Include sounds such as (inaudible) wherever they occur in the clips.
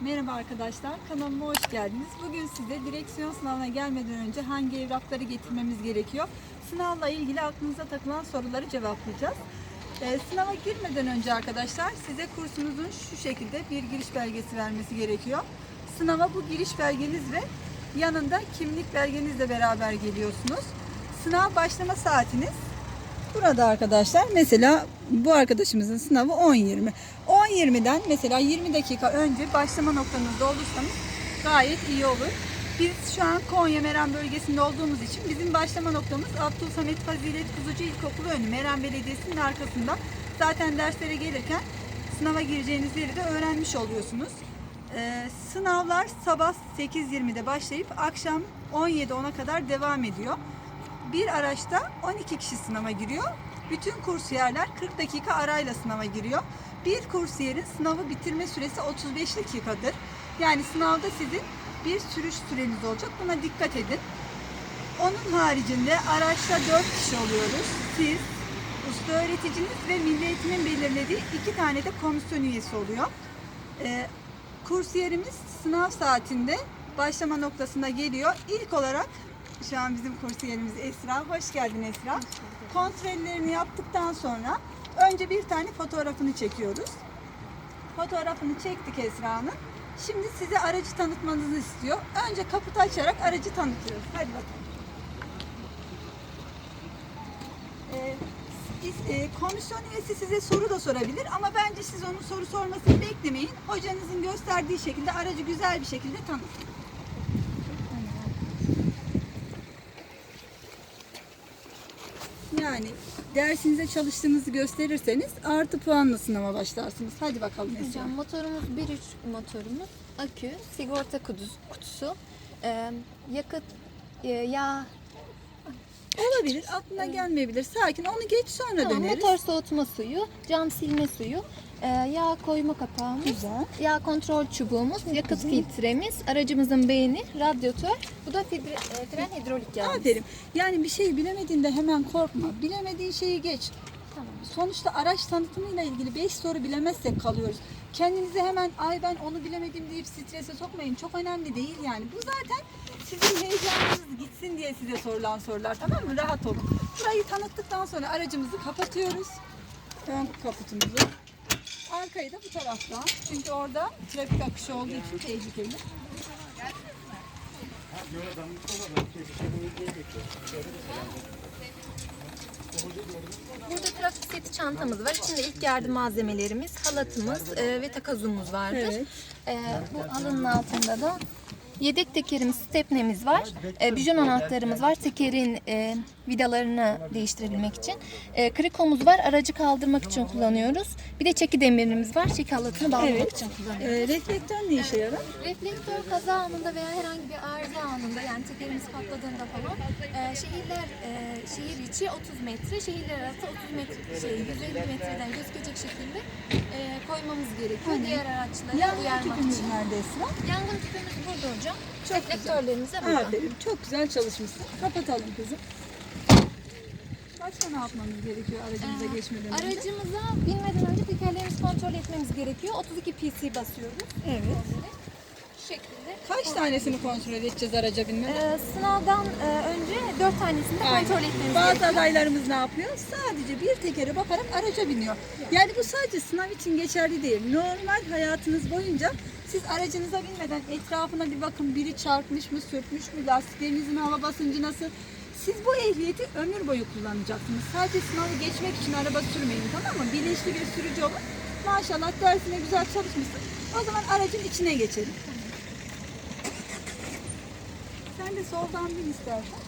Merhaba arkadaşlar, kanalıma hoş geldiniz. Bugün size direksiyon sınavına gelmeden önce hangi evrakları getirmemiz gerekiyor? Sınavla ilgili aklınıza takılan soruları cevaplayacağız. Ee, sınava girmeden önce arkadaşlar size kursunuzun şu şekilde bir giriş belgesi vermesi gerekiyor. Sınava bu giriş belgeniz ve yanında kimlik belgenizle beraber geliyorsunuz. Sınav başlama saatiniz Burada arkadaşlar mesela bu arkadaşımızın sınavı 10.20. 10.20'den mesela 20 dakika önce başlama noktanızda olursanız gayet iyi olur. Biz şu an Konya Meram bölgesinde olduğumuz için bizim başlama noktamız Abdülsamet Fazilet Kuzucu İlkokulu önü Meram Belediyesi'nin arkasında. Zaten derslere gelirken sınava gireceğiniz yeri de öğrenmiş oluyorsunuz. Ee, sınavlar sabah 8.20'de başlayıp akşam 17.10'a kadar devam ediyor. Bir araçta 12 kişi sınava giriyor. Bütün kursiyerler 40 dakika arayla sınava giriyor. Bir kursiyerin sınavı bitirme süresi 35 dakikadır. Yani sınavda sizin bir sürüş süreniz olacak. Buna dikkat edin. Onun haricinde araçta 4 kişi oluyoruz. Siz, usta öğreticiniz ve Milli Eğitim'in belirlediği iki tane de komisyon üyesi oluyor. Ee, kursiyerimiz sınav saatinde başlama noktasına geliyor. İlk olarak şu an bizim kursiyerimiz Esra. Hoş geldin Esra. Kontrollerini yaptıktan sonra önce bir tane fotoğrafını çekiyoruz. Fotoğrafını çektik Esra'nın. Şimdi size aracı tanıtmanızı istiyor. Önce kaputu açarak aracı tanıtıyoruz. Hadi bakalım. Ee, e, komisyon üyesi size soru da sorabilir ama bence siz onun soru sormasını beklemeyin. Hocanızın gösterdiği şekilde aracı güzel bir şekilde tanıtın. Yani dersinize çalıştığınızı gösterirseniz artı puanla sınava başlarsınız. Hadi bakalım Esra. Hocam motorumuz 1.3 motorumuz. Akü, sigorta kutusu, kutusu e, yakıt, e, yağ, Olabilir, aklına gelmeyebilir. Sakin, onu geç sonra tamam, döneriz. motor soğutma suyu, cam silme suyu, e, yağ koyma kapağımız, Güzel. yağ kontrol çubuğumuz, yakıt filtremiz, aracımızın beyni, radyatör, bu da fibre, e, fren hidrolik yağımız. Aferin. Yani bir şey bilemediğinde hemen korkma. Bilemediğin şeyi geç. Tamam. Sonuçta araç tanıtımıyla ilgili 5 soru bilemezsek kalıyoruz. Kendinizi hemen ay ben onu bilemedim deyip strese sokmayın. Çok önemli değil yani. Bu zaten sizin heyecanınız gitsin diye size sorulan sorular tamam mı? Rahat olun. Burayı tanıttıktan sonra aracımızı kapatıyoruz. Ön kaputumuzu. Arkayı da bu taraftan. Çünkü orada trafik akışı olduğu için tehlikeli. Burada trafik seti çantamız var. İçinde ilk yardım malzemelerimiz, halatımız e, ve takazumuz vardır. Evet. E, bu halının altında da yedek tekerimiz, stepnemiz var. E, bijon anahtarımız var. Tekerin e, vidalarını değiştirebilmek için. E, krikomuz var. Aracı kaldırmak için kullanıyoruz. Bir de çeki demirimiz var. Çeki halatını bağlamak Evet. için kullanıyoruz. Ee, reflektör ne işe yarar? Reflektör kaza anında veya herhangi bir arıza anında yani tekerimiz patladığında falan e, şehirler e, şehir içi 30 metre, şehirler arası 30 metre şey 150 metreden gözükecek şekilde e, koymamız gerekiyor diğer araçlara Yangın uyarmak tüpümüz için. nerede Esra? Yangın tüpümüz burada hocam. Çok Reflektörlerimiz de burada. Aferin. Çok güzel çalışmışsın. Kapatalım kızım. Başka ne yapmamız gerekiyor aracımıza Ee, geçmeden önce? Aracımıza binmeden önce tekerlerimizi kontrol etmemiz gerekiyor. 32 PC basıyoruz. Evet. Şu şekilde. Kaç tanesini kontrol edeceğiz araca binmeden? Ee, sınavdan e, önce 4 tanesini de Aynen. kontrol etmemiz Bazı gerekiyor. adaylarımız ne yapıyor? Sadece bir tekere bakarak araca biniyor. Yani bu sadece sınav için geçerli değil. Normal hayatınız boyunca siz aracınıza binmeden etrafına bir bakın. Biri çarpmış mı, sürtmüş mü, lastiklerinizin hava basıncı nasıl? Siz bu ehliyeti ömür boyu kullanacaksınız. Sadece sınavı geçmek için araba sürmeyin tamam mı? Bilinçli bir sürücü olun. Maşallah dersine güzel çalışmışsın. O zaman aracın içine geçelim. Sen de soldan bin istersen.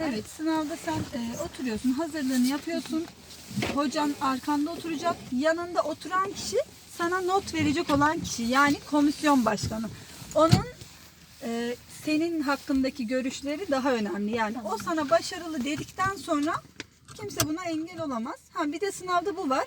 Evet, sınavda sen e, oturuyorsun, hazırlığını yapıyorsun. Hocan arkanda oturacak. Yanında oturan kişi sana not verecek olan kişi. Yani komisyon başkanı. Onun e, senin hakkındaki görüşleri daha önemli. Yani o sana başarılı dedikten sonra kimse buna engel olamaz. Ha bir de sınavda bu var.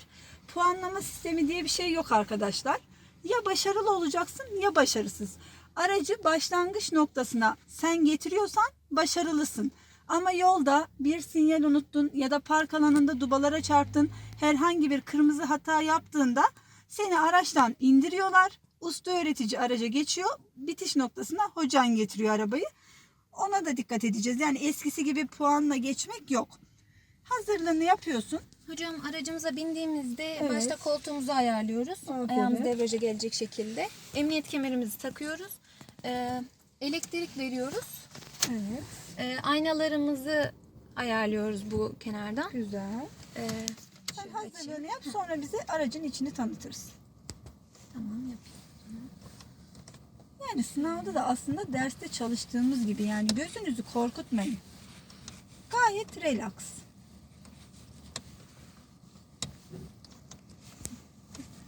Puanlama sistemi diye bir şey yok arkadaşlar. Ya başarılı olacaksın ya başarısız. Aracı başlangıç noktasına sen getiriyorsan başarılısın. Ama yolda bir sinyal unuttun ya da park alanında dubalara çarptın. Herhangi bir kırmızı hata yaptığında seni araçtan indiriyorlar. Usta öğretici araca geçiyor. Bitiş noktasına hocan getiriyor arabayı. Ona da dikkat edeceğiz. Yani eskisi gibi puanla geçmek yok. Hazırlığını yapıyorsun. Hocam aracımıza bindiğimizde Evet. başta koltuğumuzu ayarlıyoruz. Aferin. Ayağımız debriyaja gelecek şekilde. Emniyet kemerimizi takıyoruz. Ee, elektrik veriyoruz. Evet. Ee, aynalarımızı ayarlıyoruz bu kenardan. Güzel. Ee, Sen açayım. hazırlığını yap sonra bize aracın içini tanıtırız. Tamam yapayım. Yani sınavda da aslında derste çalıştığımız gibi yani gözünüzü korkutmayın. Gayet relax.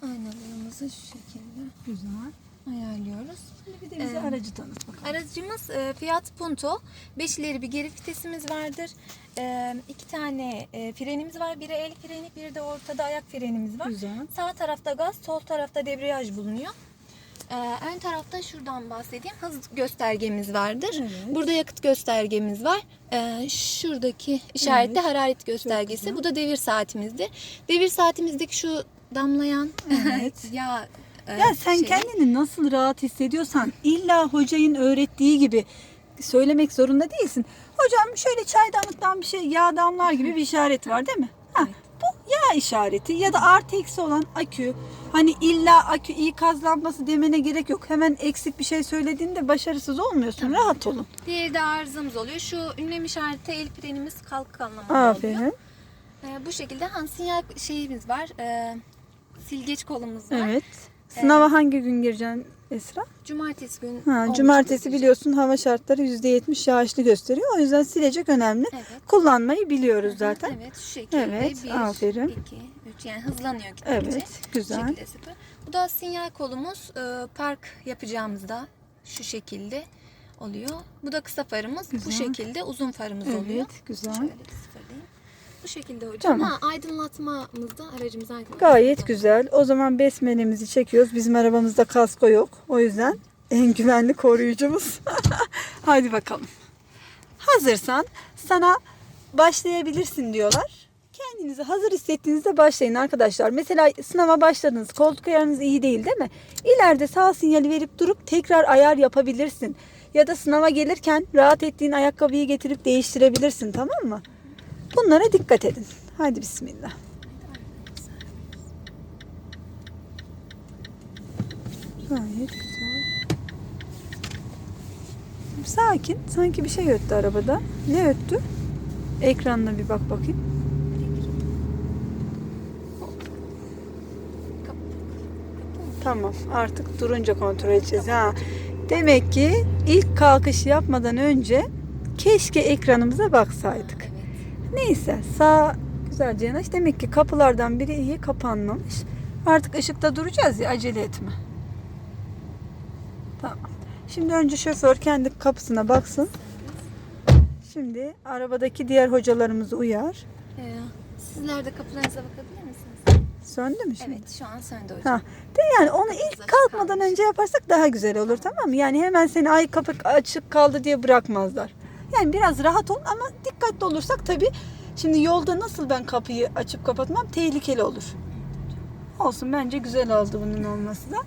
Aynalarımızı şu şekilde Güzel. ayarlıyoruz. Şimdi bir de bize Ee, aracı tanıt bakalım. Aracımız e, Fiat Punto. 5 ileri bir geri vitesimiz vardır. E, iki tane e, frenimiz var. Biri el freni, biri de ortada ayak frenimiz var. Güzel. Sağ tarafta gaz, sol tarafta debriyaj bulunuyor. E, ön tarafta şuradan bahsedeyim. Hız göstergemiz vardır. Evet. Burada yakıt göstergemiz var. E, şuradaki işaretli hararet göstergesi. Bu da devir saatimizdir. Devir saatimizdeki şu damlayan Evet. (laughs) yağ e, Ya sen şeyi- kendini nasıl rahat hissediyorsan illa hocanın öğrettiği gibi söylemek zorunda değilsin. Hocam şöyle çaydanlıktan bir şey yağ damlar gibi bir işaret var değil mi? Ha, Evet. Bu yağ işareti ya da artı eksi olan akü. Hani illa akü ikaz lambası demene gerek yok. Hemen eksik bir şey söylediğinde başarısız olmuyorsun. Rahat olun. Diğeri de arızamız oluyor. Şu ünlem işareti el frenimiz kalk anlamında oluyor. Aferin. Ee, bu şekilde han sinyal şeyimiz var. Ee, silgeç kolumuz var. Evet. Sınava hangi gün gireceksin Esra? Cumartesi gün Ha, cumartesi biliyorsun hava şartları %70 yağışlı gösteriyor. O yüzden silecek önemli. Evet. Kullanmayı biliyoruz zaten. Evet şu şekilde. Evet, 1, aferin. 2, 3 yani hızlanıyor gittikçe. Evet, güzel. sıfır. Bu da sinyal kolumuz. Ee, park yapacağımızda şu şekilde oluyor. Bu da kısa farımız. Bu Güzel. şekilde uzun farımız oluyor. Evet, güzel. Şöyle bir. Bu şekilde hocam. Tamam. Ha, aydınlatmamızda aracımızı aydınlatmamızda. Gayet güzel. O zaman besmelemizi çekiyoruz. Bizim arabamızda kasko yok. O yüzden en güvenli koruyucumuz. (laughs) Hadi bakalım. Hazırsan sana başlayabilirsin diyorlar. Kendinizi hazır hissettiğinizde başlayın arkadaşlar. Mesela sınava başladınız. Koltuk ayarınız iyi değil değil mi? İleride sağ sinyali verip durup tekrar ayar yapabilirsin. Ya da sınava gelirken rahat ettiğin ayakkabıyı getirip değiştirebilirsin tamam mı? Bunlara dikkat edin. Hadi bismillah. Gayet güzel. Sakin. Sanki bir şey öttü arabada. Ne öttü? Ekranına bir bak bakayım. Tamam. Artık durunca kontrol edeceğiz. Ha. Demek ki ilk kalkış yapmadan önce keşke ekranımıza baksaydık. Neyse sağ güzelce yanaş. Demek ki kapılardan biri iyi kapanmamış. Artık ışıkta duracağız ya acele etme. Tamam. Şimdi önce şoför kendi kapısına baksın. Şimdi arabadaki diğer hocalarımızı uyar. Ee, sizler de kapılarınıza bakabilir misiniz? Söndü mü şimdi? Evet şu an söndü hocam. Ha. De yani onu ilk kalkmadan kalmış. önce yaparsak daha güzel olur tamam mı? Yani hemen seni ay kapı açık kaldı diye bırakmazlar. Yani biraz rahat ol ama dikkatli olursak tabii şimdi yolda nasıl ben kapıyı açıp kapatmam tehlikeli olur. Olsun bence güzel oldu bunun olması da.